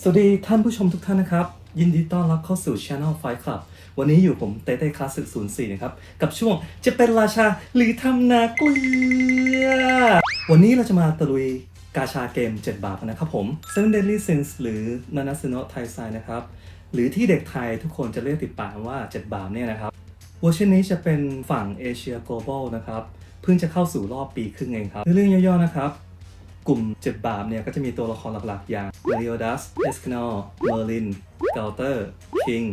สวัสดีท่านผู้ชมทุกท่านนะครับ ยินดีต้อนรับเข้าสู่ Channel Fight Club วันนี้อยู่ผมเต้เต้คลาสสิก04 นะครับ กับช่วงจะเป็นราชาหรือทำนาเกลือ วันนี้เราจะมาตะลุยกาชาเกม 7 บาทนนะครับผม Seven Deadly Sins หรือ Nanasuno Tai Sai นะครับ หรือที่เด็กไทยทุกคนจะเรียกติดปากว่า 7 บาทเนี่ยนะครับเวอร์ชันนี้จะเป็นฝั่งเอเชีย Global นะครับ เพิ่งจะเข้าสู่รอบปีครึ่งเองครับเรื่องย่อๆนะครับ กลุ่มเจ็ดบาปเนี่ยก็จะมีตัวละครหลักๆ อย่าง m a r i o d a s e s c a n o Merlin g a l t e r King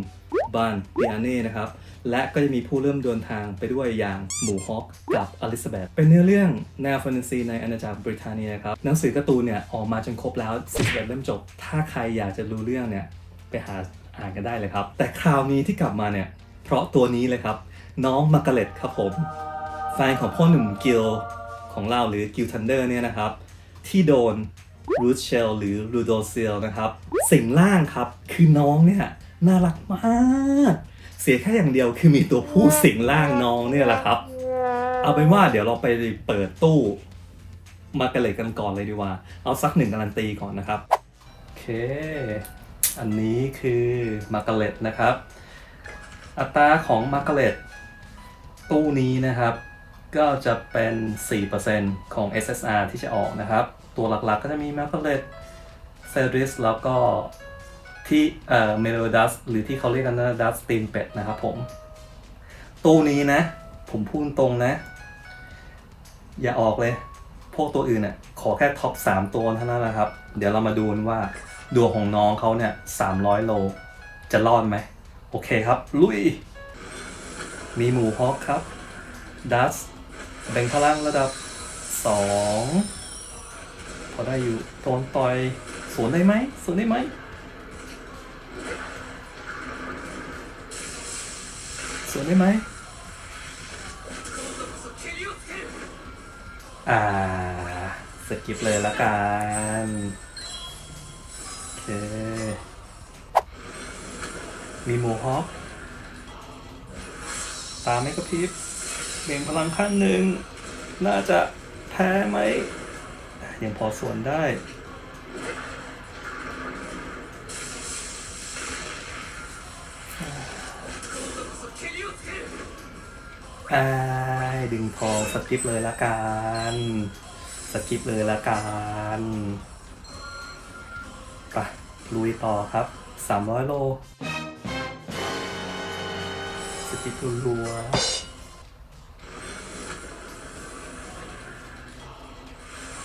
Ban d i a n e นะครับ และก็จะมีผู้เริ่มเดินทางไปด้วยอย่างหมูฮอกกับอลิซาเบธเป็นเนื้อเรื่องแนวแฟนตาซีในอาณาจักรบริเตนเนียครับ หนังสือการ์ตูนเนี่ย ออกมาจนครบแล้ว11เล่มจบ ถ้าใครอยากจะรู้เรื่องเนี่ย ไปหาอ่านกันได้เลยครับ แต่คราวนี้ที่กลับมาเนี่ย เพราะตัวนี้เลยครับ น้องมาร์กาเร็ตครับผม แฟนของพ่อหนุ่มกิลของเราหรือกิลทันเดอร์เนี่ยนะครับ ที่โดนรูทเชลหรือรูโดเซลนะครับสิ่งล่างครับคือน้องเนี่ยน่ารักมากเสียแค่อย่างเดียวคือมีตัวผู้สิงล่างน้องเนี่ยแหละครับ เอาเป็นว่าเดี๋ยวเราไปเปิดตู้ มากันเลยกันก่อนเลยดีกว่า เอาสักหนึ่งการันตีก่อนนะครับ โอเค อันนี้คือมาร์กาเร็ตนะครับ อัตราของมาร์กาเร็ตตู้นี้นะครับ ก็จะเป็น 4%ของ SSR ที่จะออกนะครับ ตัวหลักๆก็จะมี m a p l e t c e r i s แล้วก็ที่เอ่อ m e l o d u s หรือที่เขาเรียกกันว่า Dust Steam Pet นะครับผม ตู้นี้นะ ผมพูดตรงนะ อย่าออกเลย พวกตัวอื่นน่ะขอแค่ท็อป 3 ตัวเท่านั้นนะครับ เดี๋ยวเรามาดูว่าดวงของน้องเขาเนี่ย 300 โล จะรอดไหม โอเคครับ ลุย มีหมูฮอกครับดัสแบ่งพลังระดับ 2 พอได้อยู่โดนต่อยสวนได้ไหมสวนได้ไหมสวนได้ไหมอ่าสกิปเลยละกันโอเคมีหมูฮอกตาไม่กระพริบเบ่งพลังขั้นหนึ่ง น่าจะแพ้ไหม ยังพอส่วนได้อ่าดึงทอสกิปเลยละกันสกิปเลยละกันไปลุยต่อครับ 300 โล สกิปรัว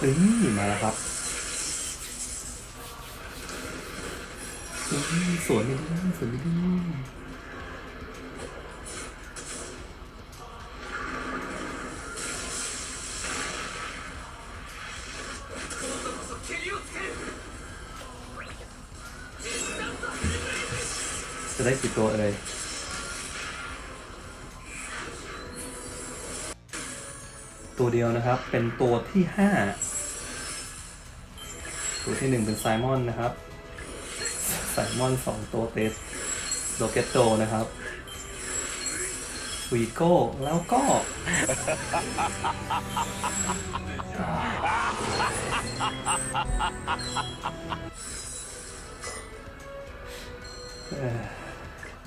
ๆเอ้ยมาแล้วครับสวยเลยนะสวยเลยนะจะได้กี่ตัวเอ่ยตัวเดียวนะครับ เป็นตัวที่ห้า ตัวที่หนึ่งเป็นไซมอนนะครับ ไซมอนสองตัวเตสโลเกตโตนะครับวีโก้แล้วก็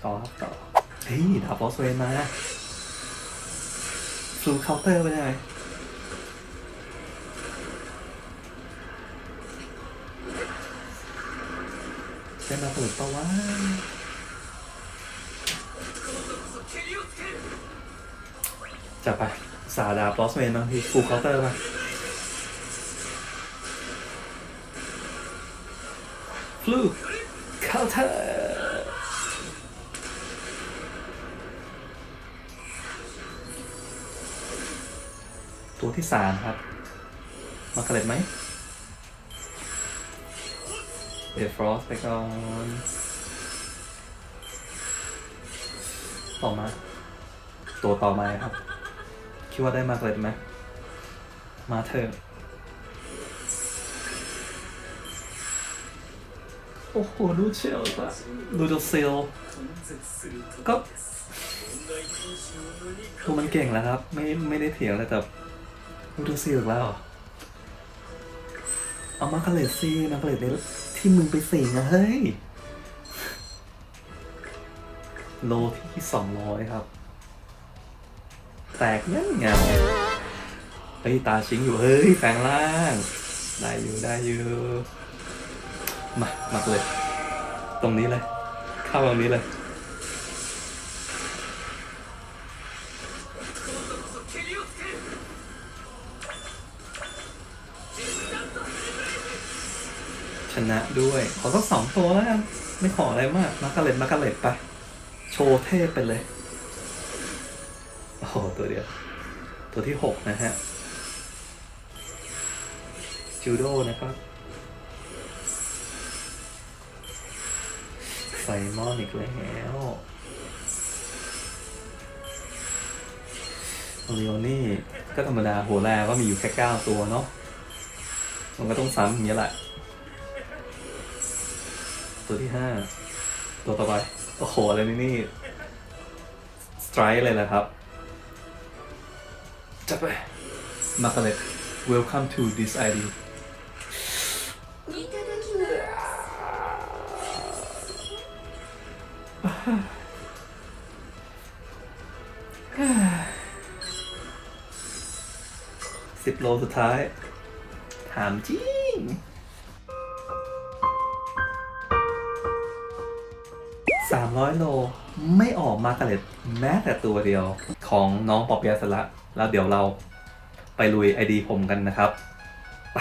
ต่อครับต่อ เฮ้ยดาบอสเวนมาฟลูเคาน์เตอร์ไปไห นเป็นระเบิดปะวะจะไปสาดาบอสเวนบางทีฟลูเคาน์เตอร์มาฟลูเคาน์เตอร์ตัวที่สามครับ มาเกล็ดไหม เดฟรอสไปก่อน ต่อมา ตัวต่อมาครับ คิดว่าได้มาเกล็ดไหม มาเถอะโอ้โหดูเชลปะดูดเซลก็ตัวมันเก่งแล้วครับ ไม่ไม่ได้เถียงเลยแต่ดูดูซีอีกแล้วเอามาคาเลตซีมาคาเลตใน ที่มึงไปเสี่งอะเฮ้ย โลที่สองร้อยครับ แตกเงี้ยเงาเฮ้ย ตาชิงอยู่ เฮ้ยแปลงล่าง ได้อยู่ได้อยู่ มา มาเลย ตรงนี้เลย เข้าตรงนี้เลย นะด้วย ขอสักสองตัวแล้วกันไม่ขออะไรมากมาร์กาเล็ตมาร์กาเล็ตไป โชว์เทพไปเลย โอ้โห ตัวเดียว ตัวที่หกนะฮะ จูโดนะครับไซมอนอีกแล้วโอริโอนี่ก็ธรรมดาหัวแรกก็มีอยู่แค่เก้าตัวเนาะมันก็ต้องซ้ำอย่างเงี้ยแหละ ตัวที่ห้าตัวต่อไป โอ้โห อะไรนี่นี่สไตร์เลยนะครับ จัดไปมาคาเลต welcome to this ID สิบโลสุดท้าย ถามจริง สามร้อยโล ไม่ออกมาร์กาเล็ดแม้แต่ตัวเดียวของน้องปอบยาสละแล้วเดี๋ยวเราไปลุยไอดีผมกันนะครับไป